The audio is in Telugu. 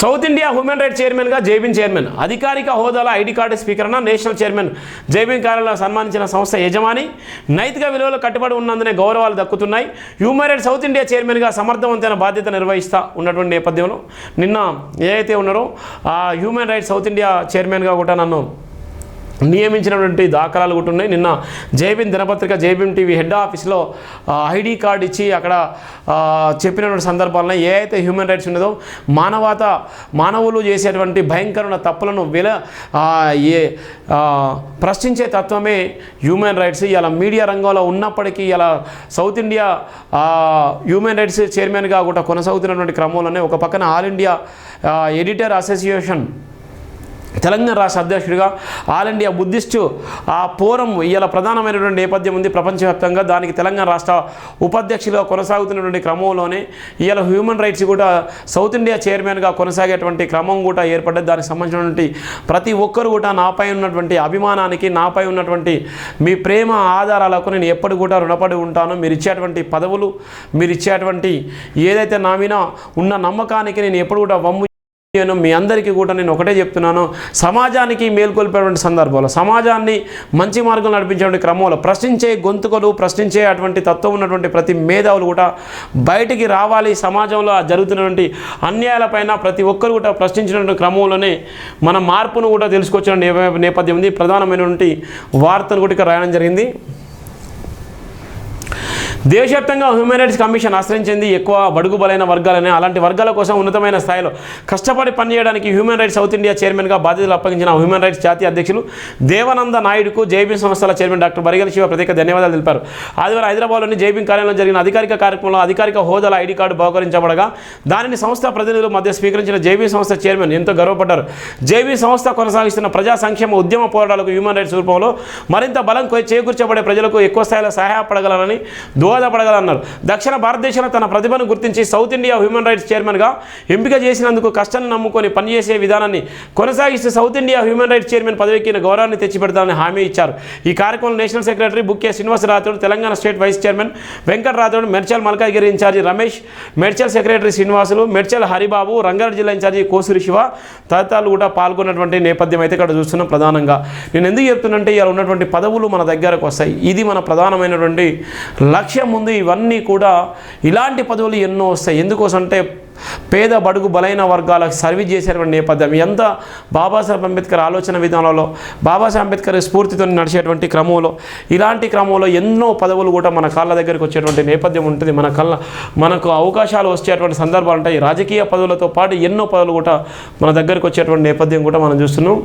సౌత్ ఇండియా హ్యూమన్ రైట్స్ చైర్మన్గా జైబిన్ చైర్మన్ అధికారిక హోదాలో ఐడి కార్డు స్పీకర్న నేషనల్ చైర్మన్ జైబిన్ కార్యాలయంలో సన్మానించిన సంస్థ యజమాని. నైతిక విలువలు కట్టుబడి ఉన్నందునే గౌరవాలు దక్కుతున్నాయి. హ్యూమన్ రైట్స్ సౌత్ ఇండియా చైర్మన్గా సమర్థవంతమైన బాధ్యత నిర్వహిస్తా ఉన్నటువంటి నేపథ్యంలో నిన్న ఏదైతే ఉన్నారో ఆ హ్యూమన్ రైట్స్ సౌత్ ఇండియా చైర్మన్గా కూడా నన్ను నియమించినటువంటి దాఖలాలు కూడా ఉన్నాయి. నిన్న జేబీఎం దినపత్రిక జేబీఎం టీవీ హెడ్ ఆఫీస్లో ఐడి కార్డు ఇచ్చి అక్కడ చెప్పినటువంటి సందర్భాలను ఏ అయితే హ్యూమన్ రైట్స్ ఉన్నదో మానవత మానవులు చేసేటువంటి భయంకరమైన తప్పులను విల ఏ ప్రశ్నించే తత్వమే హ్యూమన్ రైట్స్. ఇలా మీడియా రంగంలో ఉన్నప్పటికీ ఇలా సౌత్ ఇండియా హ్యూమన్ రైట్స్ చైర్మన్గా కూడా కొనసాగుతున్నటువంటి క్రమంలోనే ఒక పక్కన all India editor association Telangana రాష్ట్ర అధ్యక్షుడిగా ఆల్ ఇండియా బుద్ధిస్టు ఆ పోరం ఇవాళ ప్రధానమైనటువంటి నేపథ్యం ఉంది. ప్రపంచవ్యాప్తంగా దానికి తెలంగాణ రాష్ట్ర ఉపాధ్యక్షులుగా కొనసాగుతున్నటువంటి క్రమంలోనే ఇవాళ హ్యూమన్ రైట్స్ కూడా సౌత్ ఇండియా చైర్మన్గా కొనసాగేటువంటి క్రమం కూడా ఏర్పడ్డది. దానికి సంబంధించినటువంటి ప్రతి ఒక్కరు కూడా నాపై ఉన్నటువంటి అభిమానానికి నాపై ఉన్నటువంటి మీ ప్రేమ ఆధారాలకు నేను ఎప్పటి కూడా రుణపడి ఉంటాను. మీరు ఇచ్చేటువంటి పదవులు మీరు ఇచ్చేటువంటి ఏదైతే నా మీద ఉన్న నమ్మకానికి నేను ఎప్పుడు కూడా వమ్ము నేను మీ అందరికీ కూడా నేను ఒకటే చెప్తున్నాను. సమాజానికి మేల్కొల్పేటువంటి సందర్భాలు సమాజాన్ని మంచి మార్గం నడిపించేటువంటి క్రమంలో ప్రశ్నించే గొంతుకలు ప్రశ్నించే అటువంటి తత్వం ఉన్నటువంటి ప్రతి మేధావులు కూడా బయటికి రావాలి. సమాజంలో జరుగుతున్నటువంటి అన్యాయాలపైన ప్రతి ఒక్కరు కూడా ప్రశ్నించినటువంటి క్రమంలోనే మన మార్పును కూడా తెలుసుకొచ్చిన నేపథ్యం ఉంది. ప్రధానమైనటువంటి వార్తను కూడా రాయడం జరిగింది. దేశవ్యాప్తంగా హ్యూమన్ రైట్స్ కమిషన్ ఆశ్రయించింది ఎక్కువ బడుగు బలైన వర్గాలనే అలాంటి వర్గాల కోసం ఉన్నతమైన స్థాయిలో కష్టపడి పనిచేయడానికి హ్యూమన్ రైట్స్ సౌత్ ఇండియా చైర్మన్గా బాధ్యతలు అప్పగించిన హ్యూమన్ రైట్స్ జాతీయ అధ్యక్షులు దేవానంద నాయుడుకు జైబీన్ సంస్థల చైర్మన్ డాక్టర్ బరిగల శివ ప్రత్యేక ధన్యవాదాలు తెలిపారు. ఆదివారం హైదరాబాద్లోని జైబీన్ కార్యాలయంలో జరిగిన అధికారిక కార్యక్రమంలో అధికారిక హోదాల ఐడి కార్డు బహుకరించబడగా దానిని సంస్థ ప్రతినిధుల మధ్య స్వీకరించిన జైబీ సంస్థ చైర్మన్ ఎంతో గర్వపడ్డారు. జైబీ సంస్థ కొనసాగిస్తున్న ప్రజా సంక్షేమ ఉద్యమ పోరాటాలకు హ్యూమన్ రైట్స్ రూపంలో మరింత బలం చేకూర్చబడే ప్రజలకు ఎక్కువ స్థాయిలో సహాయపడగలరని దోహదపడగలన్నారు. దక్షిణ భారతదేశంలో తన ప్రతిభను గుర్తించి సౌత్ ఇండియా హ్యూమన్ రైట్స్ చైర్మన్గా ఎంపిక చేసినందుకు కష్టాన్ని నమ్ముకొని పనిచేసే విధానాన్ని కొనసాగిస్తూ South India human rights chairman పదవికి గౌరవాన్ని తెచ్చిపెడతానని హామీ ఇచ్చారు. ఈ కార్యక్రమంలో national secretary Bukke Srinivasa Rathod Telangana state vice chairman Venkata Rathod Medchal Malkajgiri incharge Ramesh Medchal secretary Srinivasulu Medchal Haribabu Rangareddy జిల్లా ఇన్ఛార్జి కోసూరి శివ తదితరులు కూడా పాల్గొన్నటువంటి నేపథ్యం అయితే ఇక్కడ చూస్తున్నాం ప్రధానంగా. నేను ఎందుకు చెప్తున్నంటే ఇలా ఉన్నటువంటి పదవులు మన దగ్గరకు వస్తాయి. ఇది మన ప్రధానమైనటువంటి లక్ష్యం ఉంది ఇవన్నీ కూడా ఇలాంటి పదవులు ఎన్నో వస్తాయి. ఎందుకోసం అంటే పేద బడుగు బలైన వర్గాలకు సర్వీస్ చేసేటువంటి నేపథ్యం. ఎంత బాబాసాహెబ్ అంబేద్కర్ ఆలోచన విధానంలో బాబాసాహెబ్ అంబేద్కర్ స్ఫూర్తితో నడిచేటువంటి క్రమంలో ఇలాంటి క్రమంలో ఎన్నో పదవులు కూడా మన కాళ్ళ దగ్గరికి వచ్చేటువంటి నేపథ్యం ఉంటుంది. మన కళ్ళ మనకు అవకాశాలు వచ్చేటువంటి సందర్భాలు ఉంటాయి. రాజకీయ పదవులతో పాటు ఎన్నో పదవులు కూడా మన దగ్గరికి వచ్చేటువంటి నేపథ్యం కూడా మనం చూస్తున్నాం.